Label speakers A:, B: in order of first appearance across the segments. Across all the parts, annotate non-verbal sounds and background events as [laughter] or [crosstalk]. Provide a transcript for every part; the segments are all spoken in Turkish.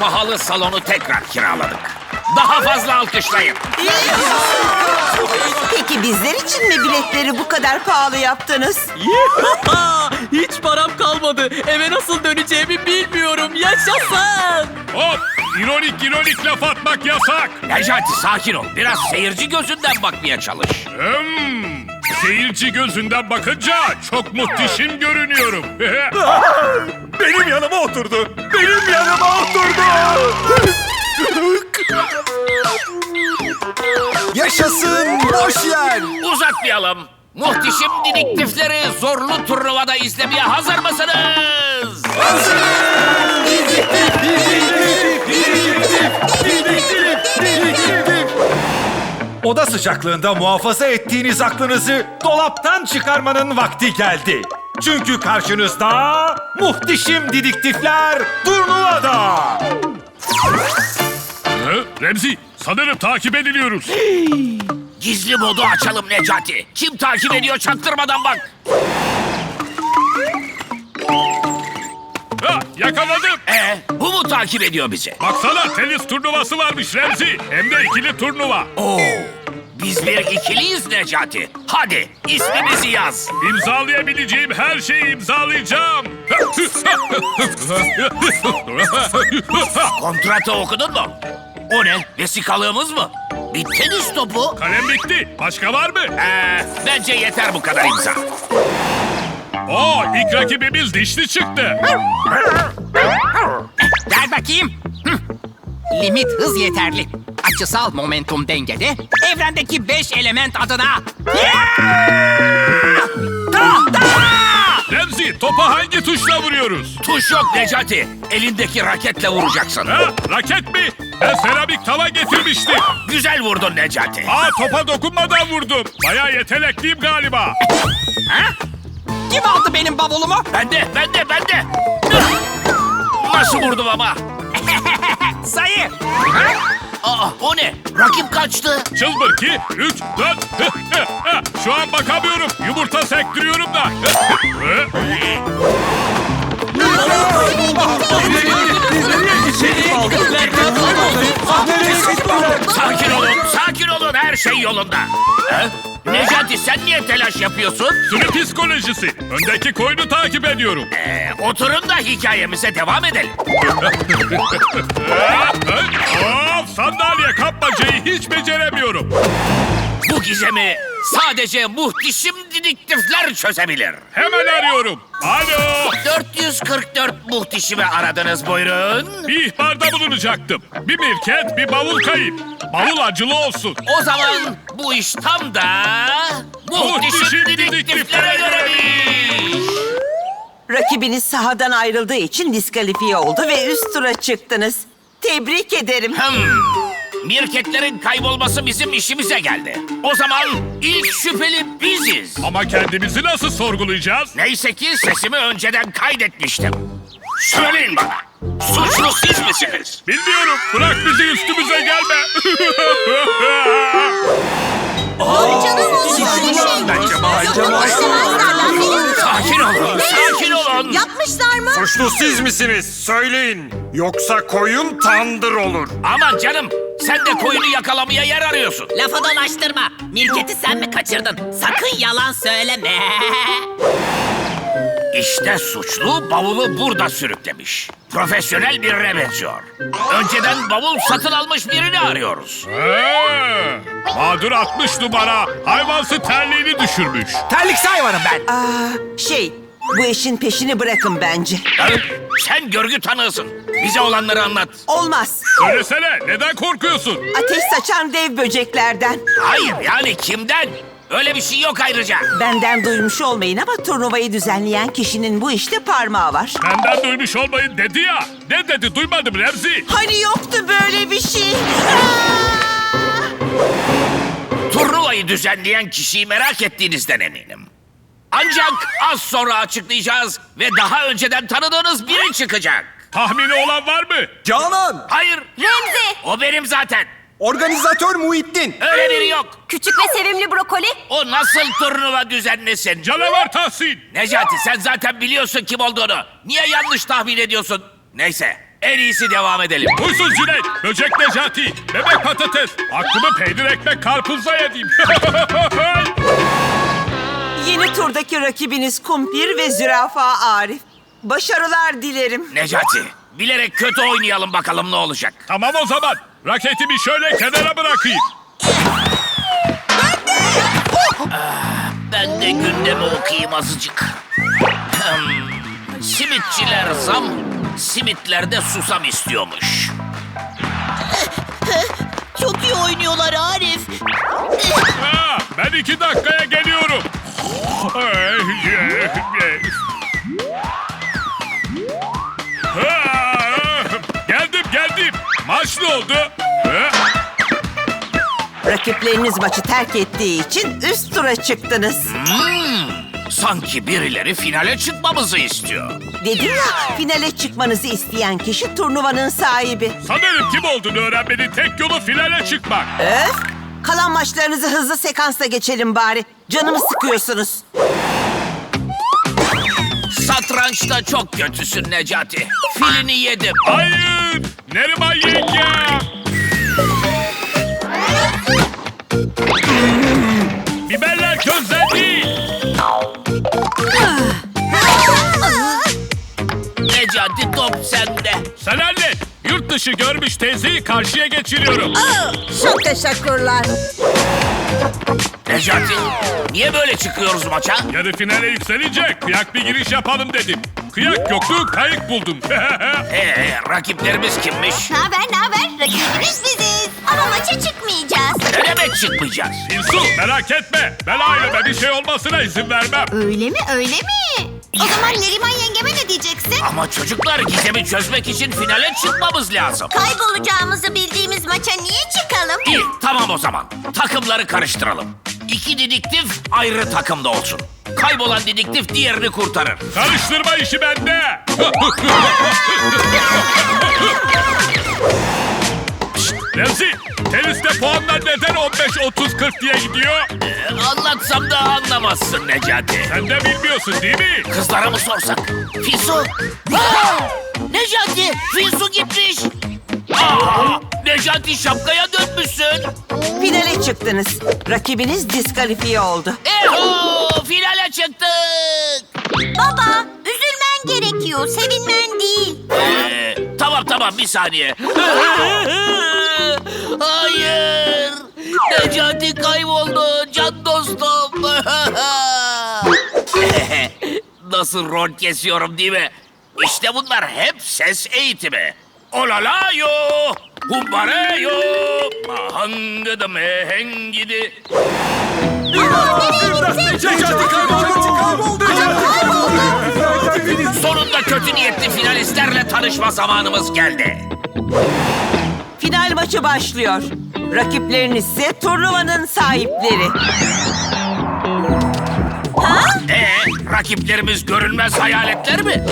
A: pahalı salonu tekrar kiraladık. Daha fazla alkışlayın.
B: Peki bizler için mi biletleri bu kadar pahalı yaptınız? [laughs]
C: Hiç param kalmadı. Eve nasıl döneceğimi bilmiyorum. Yaşasın.
D: Hop! İronik ironik laf atmak yasak.
A: Necati sakin ol. Biraz seyirci gözünden bakmaya çalış.
D: Hmm, seyirci gözünden bakınca çok muhteşem görünüyorum. [laughs]
E: Benim yanıma oturdu. Benim yanıma oturdu. Yaşasın boş yer.
A: Uzatmayalım. Muhteşem dedektifleri zorlu turnuvada izlemeye hazır mısınız?
E: Oda sıcaklığında muhafaza ettiğiniz aklınızı dolaptan çıkarmanın vakti geldi. Çünkü karşınızda muhteşem didiktifler turnuvada.
D: Remzi, sanırım takip ediliyoruz.
A: Gizli modu açalım Necati. Kim takip ediyor çaktırmadan bak.
D: Ha, yakaladım.
A: Ee, bu mu takip ediyor bizi?
D: Baksana tenis turnuvası varmış Remzi. Hem de ikili turnuva.
A: Oo, biz bir ikiliyiz Necati. Hadi ismimizi yaz.
D: İmzalayabileceğim her şeyi imzalayacağım. [laughs]
A: Kontratı okudun mu? O ne? Vesikalığımız mı? Bir tenis topu.
D: Kalem bitti. Başka var mı?
A: Ee, bence yeter bu kadar imza.
D: Oo, ilk rakibimiz dişli çıktı.
C: Gel bakayım. Limit hız yeterli. Açısal momentum dengede. Evrendeki beş element adına.
D: Remzi, topa hangi tuşla vuruyoruz?
A: Tuş yok Necati. Elindeki raketle vuracaksın.
D: Ha, raket mi? Ben seramik tava getirmiştim.
A: Güzel vurdun Necati.
D: Aa, topa dokunmadan vurdum. Bayağı yetenekliyim galiba.
C: Kim aldı benim bavulumu?
A: Bende, bende, bende. Nasıl vurdum ama? [laughs]
C: Sayı.
A: Aa, o ne? Rakip kaçtı.
D: Çılbır ki, üç, dört. [laughs] Şu an bakamıyorum. Yumurta sektiriyorum da. [laughs] [laughs]
A: Sakin olun, sakin olun. Her şey yolunda. Ha? Necati sen niye telaş yapıyorsun?
D: Sürü psikolojisi. Öndeki koyunu takip ediyorum.
A: Ee, oturun da hikayemize devam edelim.
D: Of, sandalye kapmacayı hiç beceremiyorum.
A: Bu gizemi sadece muhteşem dedektifler çözebilir.
D: Hemen arıyorum. Alo.
A: 444 muhteşemi aradınız buyurun.
D: Bir ihbarda bulunacaktım. Bir mirket, bir bavul kayıp. Bavul acılı olsun.
A: O zaman bu iş tam da Muhteşem dedektiflere göreymiş.
B: Rakibiniz sahadan ayrıldığı için diskalifiye oldu ve üst tura çıktınız. Tebrik ederim.
A: Hmm. Mirketlerin kaybolması bizim işimize geldi. O zaman ilk şüpheli biziz.
D: Ama kendimizi nasıl sorgulayacağız?
A: Neyse ki sesimi önceden kaydetmiştim. Söyleyin bana. Suçlu siz misiniz?
D: Bilmiyorum. Bırak bizi üstümüze gelme. [laughs]
A: Sakin olun, sakin olun.
F: Mı?
E: Suçlu siz misiniz? Söyleyin. Yoksa koyun tandır olur.
A: Aman canım, sen de koyunu yakalamaya yer arıyorsun.
G: Lafı dolaştırma. Mirket'i sen mi kaçırdın? Sakın yalan söyleme. [laughs]
A: İşte suçlu bavulu burada sürüklemiş. Profesyonel birine benziyor. Önceden bavul satın almış birini arıyoruz.
D: Ha, Mağdur 60 numara. Hayvansı terliğini düşürmüş.
E: Terlik hayvanım ben.
B: Aa, şey, bu işin peşini bırakın bence.
A: Sen görgü tanığısın. Bize olanları anlat.
B: Olmaz.
D: Söylesene neden korkuyorsun?
B: Ateş saçan dev böceklerden.
A: Hayır yani kimden? Öyle bir şey yok ayrıca.
B: Benden duymuş olmayın ama turnuvayı düzenleyen kişinin bu işte parmağı var.
D: Benden duymuş olmayın dedi ya. Ne dedi duymadım Remzi.
B: Hani yoktu böyle bir şey. Aa!
A: Turnuvayı düzenleyen kişiyi merak ettiğinizden eminim. Ancak az sonra açıklayacağız ve daha önceden tanıdığınız biri çıkacak.
D: Tahmini olan var mı?
E: Canan.
A: Hayır,
F: Remzi.
A: o benim zaten.
E: Organizatör Muhittin.
A: Öyle biri yok.
F: Küçük ve sevimli brokoli.
A: O nasıl turnuva düzenlesin?
D: Canavar Tahsin.
A: Necati sen zaten biliyorsun kim olduğunu. Niye yanlış tahmin ediyorsun? Neyse En iyisi devam edelim.
D: Huysuz Cüneyt, Böcek Necati, Bebek Patates. Aklımı peynir ekmek karpuzla yedim. [laughs]
B: Yeni turdaki rakibiniz Kumpir ve Zürafa Arif. Başarılar dilerim.
A: Necati, bilerek kötü oynayalım bakalım ne olacak.
D: tamam o zaman. Raketimi şöyle kenara bırakayım.
A: Ben de gündemi okuyayım azıcık. Hmm, Simitçiler zam, simitlerde susam istiyormuş.
G: Çok iyi oynuyorlar Arif.
D: Ha, ben iki dakikaya geliyorum. Geldim geldim. Maç ne oldu?
B: Rakipleriniz maçı terk ettiği için üst tura çıktınız.
A: Sanki birileri finale çıkmamızı istiyor.
B: Dedim ya finale çıkmanızı isteyen kişi turnuvanın sahibi.
D: Sanırım kim olduğunu öğrenmenin tek yolu finale çıkmak.
B: Öf! Kalan maçlarınızı hızlı sekansla geçelim bari. Canımı sıkıyorsunuz.
A: Satrançta çok kötüsün Necati. Filini yedim.
D: Hayır! Neriman yenge! Biberler közden değil.
A: Necati top sende.
D: Sen hallet. Yurt dışı görmüş teyzeyi karşıya geçiriyorum.
H: Çok teşekkürler.
A: Necati, niye böyle çıkıyoruz maça?
D: Yarı finale yükselince kıyak bir giriş yapalım dedim. Kıyak yoktu, kayık buldum. [laughs]
A: Ee, rakiplerimiz kimmiş?
F: Ne haber ne haber? Rakibiniz biziz. Ama maça çıkmayacağız.
A: Ne demek çıkmayacağız?
D: İnsu merak etme. Ben aileme bir şey olmasına izin vermem.
F: Öyle mi öyle mi? O zaman Neriman yengeme ne diyeceksin?
A: Ama çocuklar gizemi çözmek için finale çıkmamız lazım.
F: Kaybolacağımızı bildiğimiz maça niye çıkalım?
A: İyi, tamam o zaman. Takımları karıştıralım. İki didiktif ayrı takımda olsun. Kaybolan didiktif diğerini kurtarır.
D: Karıştırma işi bende. [laughs] Remzi, teniste puanlar neden 15-30-40 diye gidiyor?
A: Ee, anlatsam da anlamazsın Necati.
D: Sen de bilmiyorsun değil mi?
A: Kızlara mı sorsak? Fisu! Aa! Necati! Fisu gitmiş! Aa! Necati şapkaya dönmüşsün.
B: Finale çıktınız. Rakibiniz diskalifiye oldu.
A: Eho! Finale çıktık!
F: Baba üzülmen gerekiyor sevinmen değil.
A: Ee, tamam tamam bir saniye. [laughs] Hayır! Necati kayboldu can dostum. [laughs] Nasıl rol kesiyorum değil mi? İşte bunlar hep ses eğitimi. Olalayo, humbareyo, mahangıdı mehengidi. Sonunda kötü niyetli finalistlerle tanışma zamanımız geldi.
B: Final maçı başlıyor. Rakipleriniz ise turnuvanın sahipleri.
A: Ee, rakiplerimiz görünmez hayaletler mi?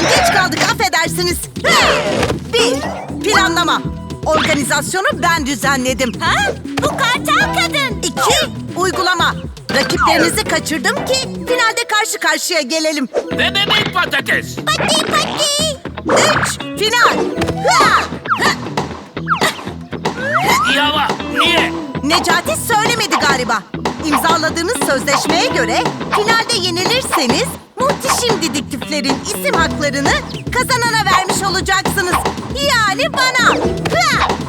H: Geç kaldık affedersiniz. Bir, planlama. Organizasyonu ben düzenledim.
F: Ha? Bu kartal kadın.
H: İki, uygulama. Rakiplerinizi kaçırdım ki finalde karşı karşıya gelelim.
A: Ve bebek patates.
F: Pati pati.
H: Üç, final. Ha!
A: İyi ama niye?
H: Necati söylemedi galiba. İmzaladığınız sözleşmeye göre finalde yenilirseniz muhteşem dedektiflerin isim haklarını kazanana vermiş olacaksınız. Yani bana.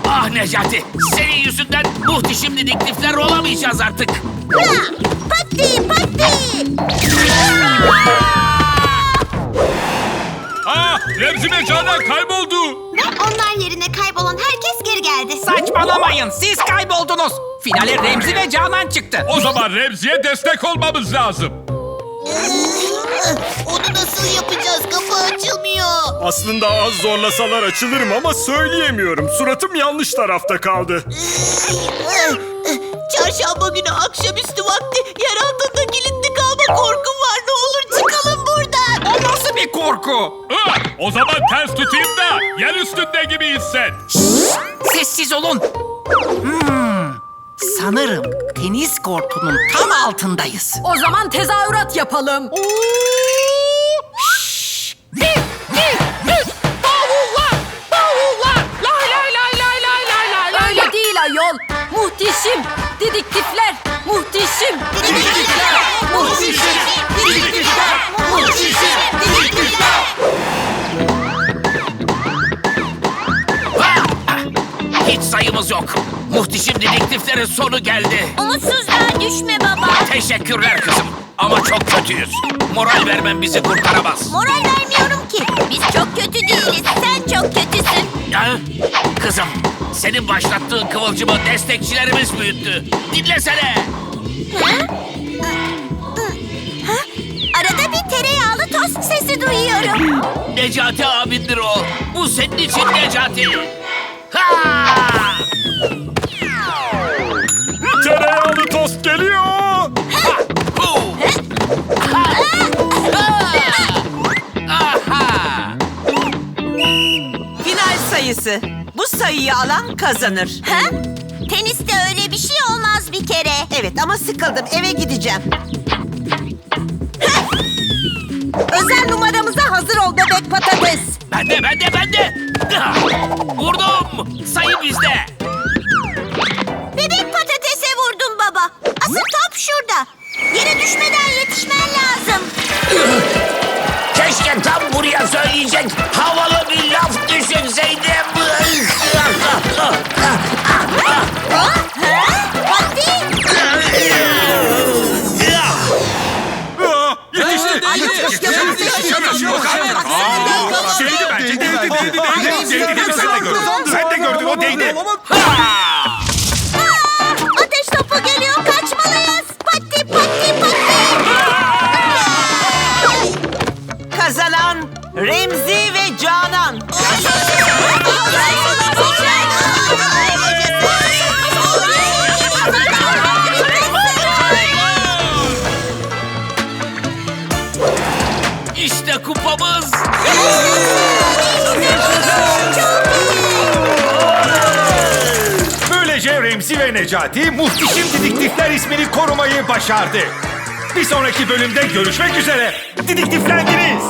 A: Ah Necati, senin yüzünden muhteşem dedektifler olamayacağız artık.
H: Ha! Pati pati.
D: Aa, Remzi ve Canan kayboldu.
F: Ve onlar yerine kaybolan herkes geri geldi.
C: Saçmalamayın siz kayboldunuz. Finale Remzi ve Canan çıktı.
D: O zaman Remzi'ye destek olmamız lazım.
F: Onu nasıl yapacağız? Kapı açılmıyor.
E: Aslında az zorlasalar açılırım ama söyleyemiyorum. Suratım yanlış tarafta kaldı.
G: Çarşamba günü akşamüstü vakti yer altında kilitli kalma korkum var. Ne olur çıkalım buradan.
C: O nasıl bir korku?
D: O zaman ters tutayım da yer üstünde gibi hisset.
C: Sessiz olun. Hmm, Sanırım tenis kortunun tam altındayız.
H: O zaman tezahürat yapalım.
I: Şşş! Bir, bir, bir. Bavullar, bavullar. Lay lay lay lay lay lay lay lay. Öyle değil ayol. Muhteşem. Dedektifler. Muhteşem. Dedektifler.
F: Muhteşem. Dedektifler. Muhteşem. Dedektifler.
A: Hiç sayımız yok.
C: Davullar,
A: Mücadelelerin sonu geldi.
F: Umutsuzluğa düşme baba.
A: Teşekkürler kızım. Ama çok kötüyüz. Moral vermem bizi kurtaramaz.
F: Moral vermiyorum ki. Biz çok kötü değiliz. Sen çok kötüsün.
A: Ya, kızım, senin başlattığın kıvılcımı destekçilerimiz büyüttü. Dinlesene.
F: Arada bir tereyağlı tost sesi duyuyorum.
A: Necati abindir o. Bu senin için Necati. Ha!
B: Sayıyı alan kazanır.
F: Ha? Teniste öyle bir şey olmaz bir kere.
B: Evet ama sıkıldım eve gideceğim.
H: Özel numaramıza hazır ol bebek patates.
A: Bende, bende, bende. Vurdum. Sayı bizde.
F: Bebek patatese vurdun baba. Asıl top şurada. Yere düşmeden yetişmen lazım.
A: Keşke tam buraya söyleyecek havalı bir laf düşünseydim.
B: Remzi ve Canan.
A: İşte kupamız.
J: Böylece Remzi ve Necati Muhteşem Didiktifler ismini korumayı başardı. Bir sonraki bölümde görüşmek üzere. Didiktiflendiniz.